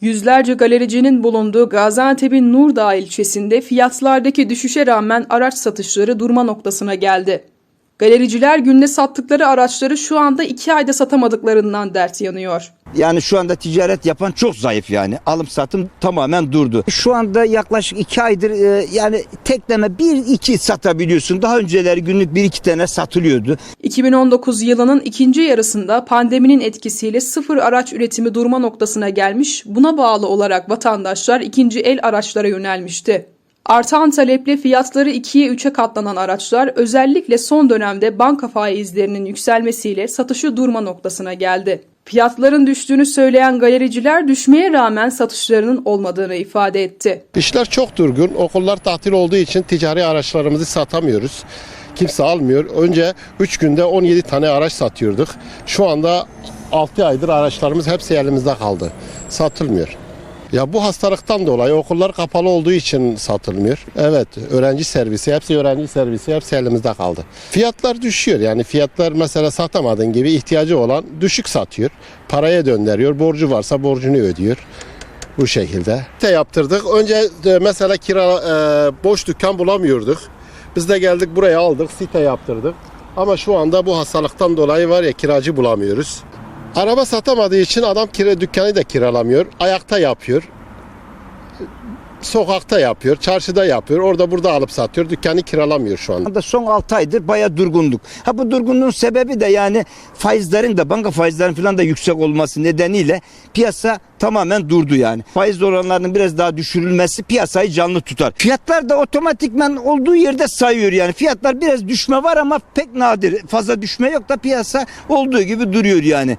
Yüzlerce galericinin bulunduğu Gaziantep'in Nurdağ ilçesinde fiyatlardaki düşüşe rağmen araç satışları durma noktasına geldi. Galericiler günde sattıkları araçları şu anda iki ayda satamadıklarından dert yanıyor. Yani şu anda ticaret yapan çok zayıf yani. Alım satım tamamen durdu. Şu anda yaklaşık iki aydır e, yani tekleme bir iki satabiliyorsun. Daha önceleri günlük bir iki tane satılıyordu. 2019 yılının ikinci yarısında pandeminin etkisiyle sıfır araç üretimi durma noktasına gelmiş, buna bağlı olarak vatandaşlar ikinci el araçlara yönelmişti. Artan taleple fiyatları 2'ye 3'e katlanan araçlar özellikle son dönemde banka faizlerinin yükselmesiyle satışı durma noktasına geldi. Fiyatların düştüğünü söyleyen galericiler düşmeye rağmen satışlarının olmadığını ifade etti. İşler çok durgun. Okullar tatil olduğu için ticari araçlarımızı satamıyoruz. Kimse almıyor. Önce 3 günde 17 tane araç satıyorduk. Şu anda 6 aydır araçlarımız hepsi elimizde kaldı. Satılmıyor. Ya bu hastalıktan dolayı okullar kapalı olduğu için satılmıyor. Evet, öğrenci servisi, hepsi öğrenci servisi, hepsi elimizde kaldı. Fiyatlar düşüyor. Yani fiyatlar mesela satamadığın gibi ihtiyacı olan düşük satıyor. Paraya döndürüyor. Borcu varsa borcunu ödüyor. Bu şekilde. Te yaptırdık. Önce e, mesela kira e, boş dükkan bulamıyorduk. Biz de geldik buraya aldık, site yaptırdık. Ama şu anda bu hastalıktan dolayı var ya kiracı bulamıyoruz. Araba satamadığı için adam kira dükkanı da kiralamıyor. Ayakta yapıyor. Sokakta yapıyor, çarşıda yapıyor. Orada burada alıp satıyor. Dükkanı kiralamıyor şu anda. Son 6 aydır baya durgunluk. Ha bu durgunluğun sebebi de yani faizlerin de banka faizlerinin falan da yüksek olması nedeniyle piyasa tamamen durdu yani. Faiz oranlarının biraz daha düşürülmesi piyasayı canlı tutar. Fiyatlar da otomatikman olduğu yerde sayıyor yani. Fiyatlar biraz düşme var ama pek nadir. Fazla düşme yok da piyasa olduğu gibi duruyor yani.